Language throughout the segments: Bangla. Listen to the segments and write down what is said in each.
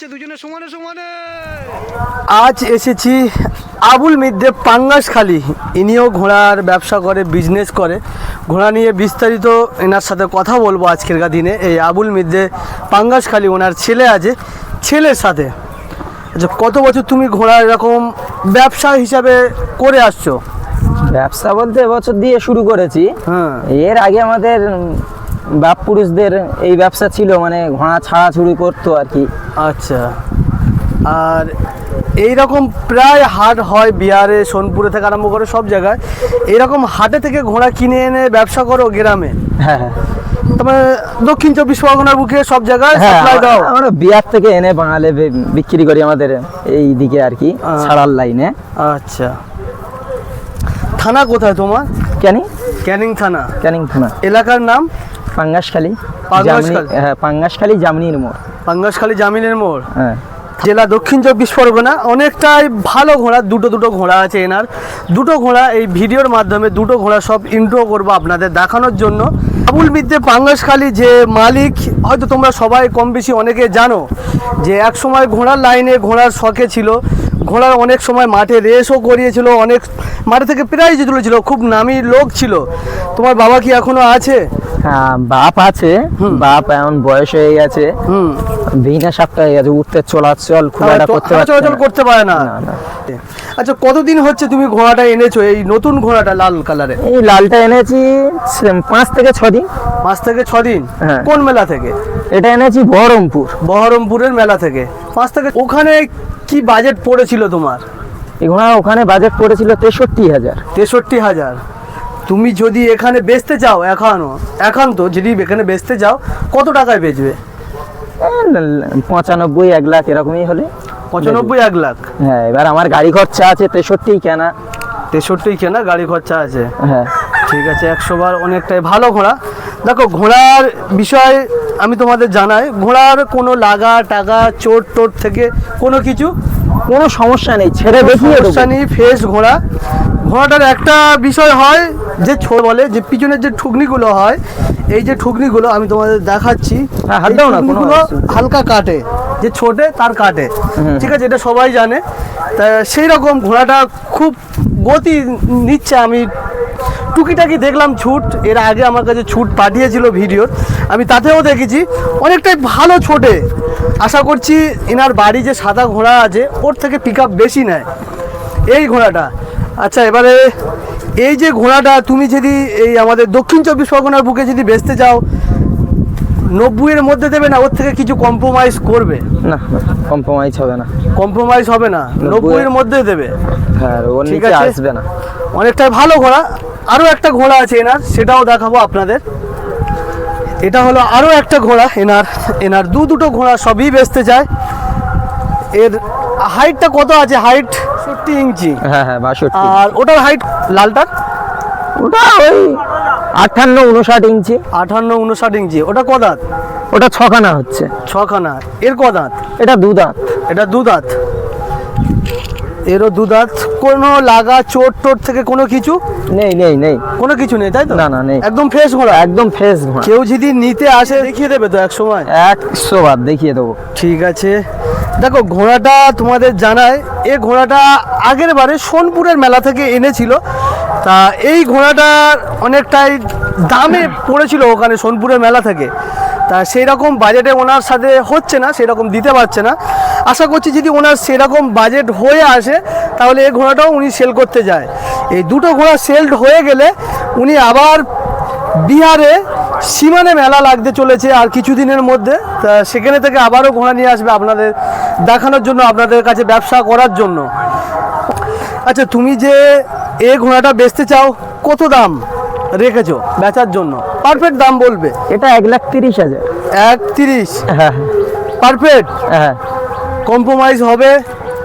যাচ্ছে দুজনে সমানে সমানে। আজ এসেছি আবুল মিদ্দে পাঙ্গাসখালি ইনিও ঘোড়ার ব্যবসা করে বিজনেস করে। ঘোড়া নিয়ে বিস্তারিত এনার সাথে কথা বলব আজকের দিনে। এই আবুল মিদ্দে পাঙ্গাসখালি ওনার ছেলে আছে ছেলের সাথে। আচ্ছা কত বছর তুমি ঘোড়া এরকম ব্যবসা হিসাবে করে আসছো? ব্যবসা বলতে এবছর দিয়ে শুরু করেছি। হ্যাঁ। এর আগে আমাদের বাপ পুরুষদের এই ব্যবসা ছিল মানে ঘোড়া ছাড়া ছুড়ি করতো আর কি। আচ্ছা। আর এই রকম প্রায় হাট হয় বিহারে সোনপুরে থেকে আরম্ভ করে সব জায়গায়। এইরকম হাটে থেকে ঘোড়া কিনে এনে ব্যবসা করো গ্রামে? হ্যাঁ হ্যাঁ। তোমার দক্ষিণ চব্বিশ পরগনার বুকে সব জায়গায় হ্যাঁ সাপ্লাই দাও। আমরা- আমরা বিহার থেকে এনে বাঙালি বিক্রি করি আমাদের এই দিকে আর কি ছাড়ার লাইনে। আচ্ছা। থানা কোথায় তোমার? ক্যানি ক্যানিং থানা। ক্যানিং থানা। এলাকার নাম? পাঙ্গাসখালি হ্যাঁ পাঙ্গাসখালি জামনির মোড়। পাঙ্গাসখালী জামিনের মোড়? হ্যাঁ। জেলা দক্ষিণ চব্বিশ পরগনা অনেকটাই ভালো ঘোড়া দুটো দুটো ঘোড়া আছে এনার। দুটো ঘোড়া এই ভিডিওর মাধ্যমে দুটো ঘোড়া সব ইন্ট্রো করব আপনাদের দেখানোর জন্য। আবুল বিদ্যে পাঙ্গাসখালী যে মালিক হয়তো তোমরা সবাই কম বেশি অনেকে জানো যে এক সময় ঘোড়ার লাইনে ঘোড়ার শখে ছিল ঘোড়ার অনেক সময় মাঠে রেসও করিয়েছিল অনেক মাঠে থেকে প্রাইজ তুলেছিল খুব নামি লোক ছিল। তোমার বাবা কি এখনও আছে? বাপ আছে। বাপ এমন বয়স হয়ে গেছে। ভিনা সাপটা হয়ে গেছে উঠতে চলাচল খুব একটা করতে চলাচল করতে পারে না। আচ্ছা কতদিন হচ্ছে তুমি ঘোড়াটা এনেছো? এই নতুন ঘোড়াটা লাল কালারে এই লালটা এনেছি পাঁচ থেকে ছ দিন। পাঁচ থেকে ছ দিন? হ্যাঁ। কোন মেলা থেকে? এটা এনেছি বহরমপুর। বহরমপুরের মেলা থেকে। পাঁচ থেকে ওখানে কি বাজেট পড়েছিল তোমার? এই ঘোড়া ওখানে বাজেট পড়েছিল তেষট্টি হাজার। তেষট্টি হাজার। তুমি যদি এখানে বেচতে চাও এখনও এখন তো যদি এখানে বেচতে চাও কত টাকায় বেচবে? পঁচানব্বই এক লাখ এরকমই হলে। পঁচানব্বই এক লাখ? হ্যাঁ এবার আমার গাড়ি খরচা আছে তেষট্টি কেনা। তেষট্টি কেনা গাড়ি খরচা আছে? হ্যাঁ। ঠিক আছে একশো বার অনেকটাই ভালো ঘোড়া। দেখো ঘোড়ার বিষয় আমি তোমাদের জানাই ঘোড়ার কোনো লাগা টাকা চোট টোট থেকে কোনো কিছু কোনো সমস্যা নেই ছেড়ে দেবো সমস্যা নেই। ফ্রেশ ঘোড়া। ঘোড়াটার একটা বিষয় হয় যে ছোট বলে যে পিছনের যে ঠুকনিগুলো হয় এই যে ঠুকনিগুলো আমি তোমাদের দেখাচ্ছি হ্যাঁ, হালকা কাটে যে ছোটে তার কাটে ঠিক আছে এটা সবাই জানে। তা সেই রকম ঘোড়াটা খুব গতি নিচ্ছে আমি টুকিটাকি দেখলাম ছুট এর আগে আমার কাছে ছুট পাঠিয়েছিল ভিডিওর আমি তাতেও দেখেছি অনেকটাই ভালো ছোটে। আশা করছি এনার বাড়ি যে সাদা ঘোড়া আছে ওর থেকে পিক বেশি নেয়। এই ঘোড়াটা। আচ্ছা এবারে এই যে ঘোড়াটা তুমি যদি এই আমাদের দক্ষিণ চব্বিশ পরগনার বুকে যদি বেচতে চাও নব্বইয়ের মধ্যে দেবে না? ওর থেকে কিছু কম্প্রোমাইজ করবে? না কম্প্রোমাইজ হবে না। কম্প্রোমাইজ হবে না। নব্বইয়ের মধ্যে দেবে। হ্যাঁ ওর ঠিক নিচে আছে। আসবে না। অনেকটাই ভালো ঘোড়া। আরও একটা ঘোড়া আছে এনার সেটাও দেখাবো আপনাদের। এটা হলো আরও একটা ঘোড়া এনার এনার দু দুটো ঘোড়া সবই বেচতে চায় এর হাইটটা কত আছে? হাইট সত্তর ইঞ্চি। হ্যাঁ হ্যাঁ বাষট্টি আর ওটার হাইট লালটার? ওটা ওই আটান্ন উনষাট ইঞ্চি। আঠান্ন উনষাট ইঞ্চি। ওটা ক দাঁত ওটা ছখানা হচ্ছে। ছখানা। এর কদাত? এটা দু দাঁত এটা দু দাঁত এরও দু দাঁত কোনো লাগা চোট টোট থেকে কোনো কিছু? নেই নেই নেই। কোনো কিছু নেই তাই তো? না, না, নেই। একদম ফ্রেশ ঘোড়া? একদম ফ্রেশ ঘোড়া। কেউ যদি নিতে আসে দেখিয়ে দেবে তো এক সময়? একশো বার দেখিয়ে দেবো। ঠিক আছে। দেখো ঘোড়াটা তোমাদের জানায় এই ঘোড়াটা আগের বারে সোনপুরের মেলা থেকে এনেছিল। তা এই ঘোড়াটার অনেকটাই দামে পড়েছিল ওখানে সোনপুরের মেলা থেকে। তা সেই রকম বাজেটে ওনার সাথে হচ্ছে না সেরকম দিতে পারছে না। আশা করছি যদি ওনার সেরকম বাজেট হয়ে আসে, তাহলে এই ঘোড়াটাও উনি সেল করতে যায়। এই দুটো ঘোড়া সেলড হয়ে গেলে উনি আবার বিহারে সীমানে মেলা লাগতে চলেছে আর কিছুদিনের মধ্যে। তা সেখানে থেকে আবারও ঘোড়া নিয়ে আসবে আপনাদের দেখানোর জন্য, আপনাদের কাছে ব্যবসা করার জন্য। আচ্ছা তুমি যে এ ঘোড়াটা বেচতে চাও, কত দাম? রেখেছো বেচার জন্য। পারফেক্ট দাম বলবে। এটা এক লাখ তিরিশ হাজার। এক তিরিশ? হ্যাঁ। পারফেক্ট হ্যাঁ। কম্প্রোমাইজ হবে?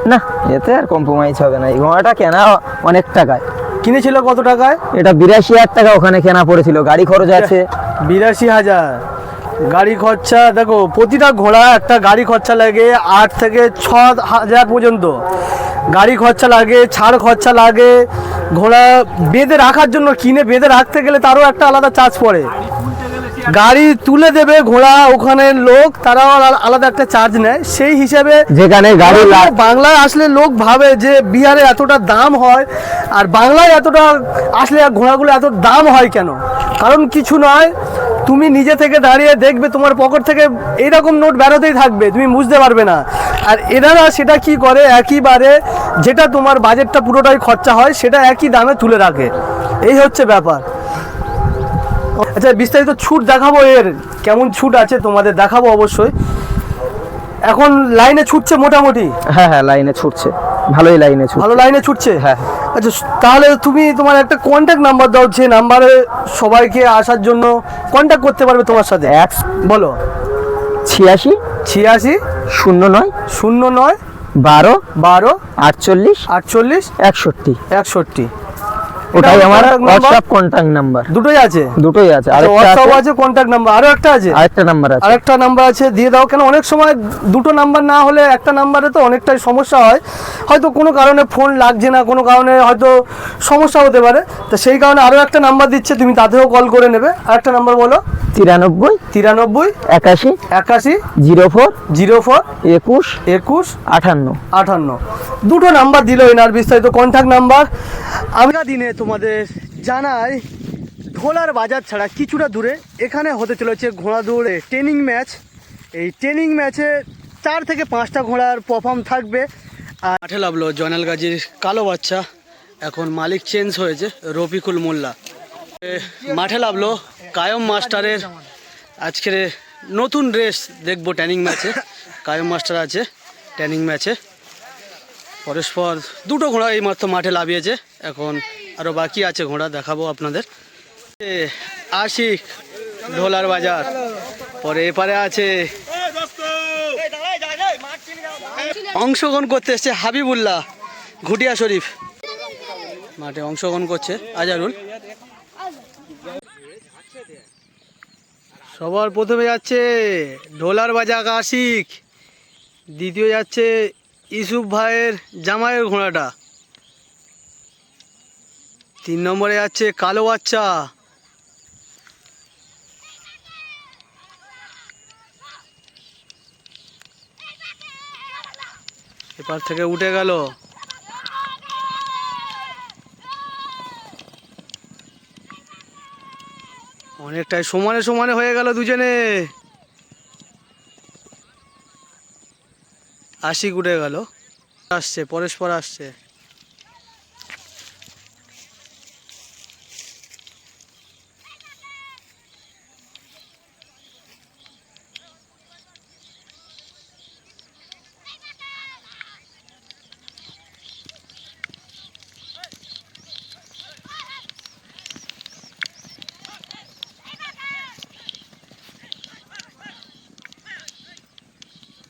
না এতে আর কম্প্রোমাইজ হবে না। এই ঘোড়াটা কেনা অনেক টাকায়। কিনেছিল কত টাকায়? এটা বিরাশি হাজার টাকা ওখানে কেনা পড়েছিল। গাড়ি খরচ আছে। বিরাশি হাজার। গাড়ি খরচা দেখো প্রতিটা ঘোড়া একটা গাড়ি খরচা লাগে আট থেকে ছ হাজার পর্যন্ত। গাড়ি খরচা লাগে ছাড় খরচা লাগে। ঘোড়া বেঁধে রাখার জন্য কিনে বেঁধে রাখতে গেলে তারও একটা আলাদা চার্জ পড়ে। গাড়ি তুলে দেবে ঘোড়া ওখানে লোক তারাও আলাদা একটা চার্জ নেয়। সেই হিসাবে যেখানে গাড়ি বাংলায় আসলে লোক ভাবে যে বিহারে এতটা দাম হয় আর বাংলায় এতটা আসলে ঘোড়াগুলো এত দাম হয় কেন? কারণ কিছু নয়, তুমি নিজে থেকে দাঁড়িয়ে দেখবে, তোমার পকেট থেকে এইরকম নোট বেরোতেই থাকবে, তুমি বুঝতে পারবে না। আর এনারা সেটা কি করে? একইবারে যেটা তোমার বাজেটটা পুরোটাই খরচা হয়, সেটা একই দামে তুলে রাখে। এই হচ্ছে ব্যাপার। আচ্ছা বিস্তারিত ছুট দেখাবো এর। কেমন ছুট আছে তোমাদের দেখাবো অবশ্যই। এখন লাইনে ছুটছে মোটামুটি? হ্যাঁ হ্যাঁ লাইনে ছুটছে। ভালোই লাইনে ছুটছে। ভালো লাইনে ছুটছে? হ্যাঁ। আচ্ছা তাহলে তুমি তোমার একটা কন্ট্যাক্ট নাম্বার দাও যে নাম্বারে সবাইকে আসার জন্য কন্ট্যাক্ট করতে পারবে তোমার সাথে। এক বলো। ছিয়াশি ছিয়াশি শূন্য নয় শূন্য নয় বারো বারো আটচল্লিশ আটচল্লিশ একষট্টি। একষট্টি। ওটাই আমার হোয়াটসঅ্যাপ কন্ট্যাক্ট নাম্বার দুটোই আছে? দুটোই আছে। আরেকটা হোয়াটসঅ্যাপ আছে? আছে কন্ট্যাক্ট নাম্বার আরও একটা আছে? আরেকটা নাম্বার আছে। আরেকটা নাম্বার আছে দিয়ে দাও কেন অনেক সময় দুটো নাম্বার না হলে একটা নাম্বারে তো অনেকটাই সমস্যা হয়। হয়তো কোনো কারণে ফোন লাগছে না কোনো কারণে হয়তো সমস্যা হতে পারে। তো সেই কারণে আরও একটা নাম্বার দিচ্ছে তুমি তাতেও কল করে নেবে। আরেকটা নাম্বার বলো। তিরানব্বই তিরানব্বই একাশি একাশি জিরো ফোর জিরো ফোর একুশ একুশ আটান্ন আটান্ন দুটো নাম্বার দিল এনার বিস্তারিত কন্ট্যাক্ট নাম্বার আমরা দিনে তোমাদের জানাই ঢোলার বাজার ছাড়া কিছুটা দূরে এখানে হতে চলেছে ঘোড়া দৌড়ে ট্রেনিং ম্যাচ এই ট্রেনিং ম্যাচে চার থেকে পাঁচটা ঘোড়ার পারফর্ম থাকবে। আর মাঠে লাভলো জয়নাল গাজীর কালো বাচ্চা। এখন মালিক চেঞ্জ হয়েছে, রফিকুল মোল্লা। মাঠে লাভলো কায়ম মাস্টারের আজকের নতুন রেস দেখব ট্যানিং ম্যাচে কায়ম মাস্টার আছে ট্যানিং ম্যাচে পরস্পর দুটো ঘোড়া এইমাত্র মাঠে লাভিয়েছে। এখন আরও বাকি আছে, ঘোড়া দেখাবো আপনাদের। আশিক, ঢোলার বাজার। পরে এপারে আছে। অংশগ্রহণ করতে এসছে হাবিবুল্লাহ ঘুটিয়া শরীফ। মাঠে অংশগ্রহণ করছে আজারুল। সবার প্রথমে যাচ্ছে ঢোলার বাজার আশিক। দ্বিতীয় যাচ্ছে ইসুফ ভাইয়ের জামাইয়ের ঘোড়াটা। তিন নম্বরে যাচ্ছে কালো বাচ্চা। এপার থেকে উঠে গেল। অনেকটাই সমানে সমানে হয়ে গেল দুজনে। আশিক উঠে গেল। আসছে পরস্পর আসছে।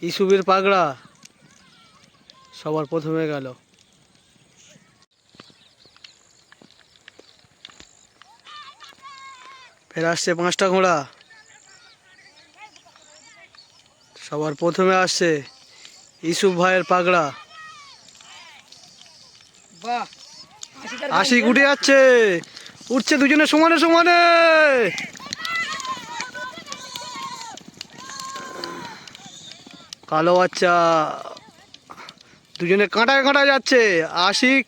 ইসুবের পাগড়া। সবার প্রথমে গেল। ফের আসছে পাঁচটা ঘোড়া। সবার প্রথমে আসছে ইসুফ ভাইয়ের পাগড়া। আশি উঠে যাচ্ছে। উঠছে দুজনে সমানে সমানে। কালো বাচ্চা। দুজনে কাঁটায় কাঁটায় যাচ্ছে। আশিক।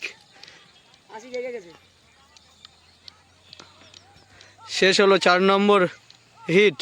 শেষ হলো চার নম্বর হিট।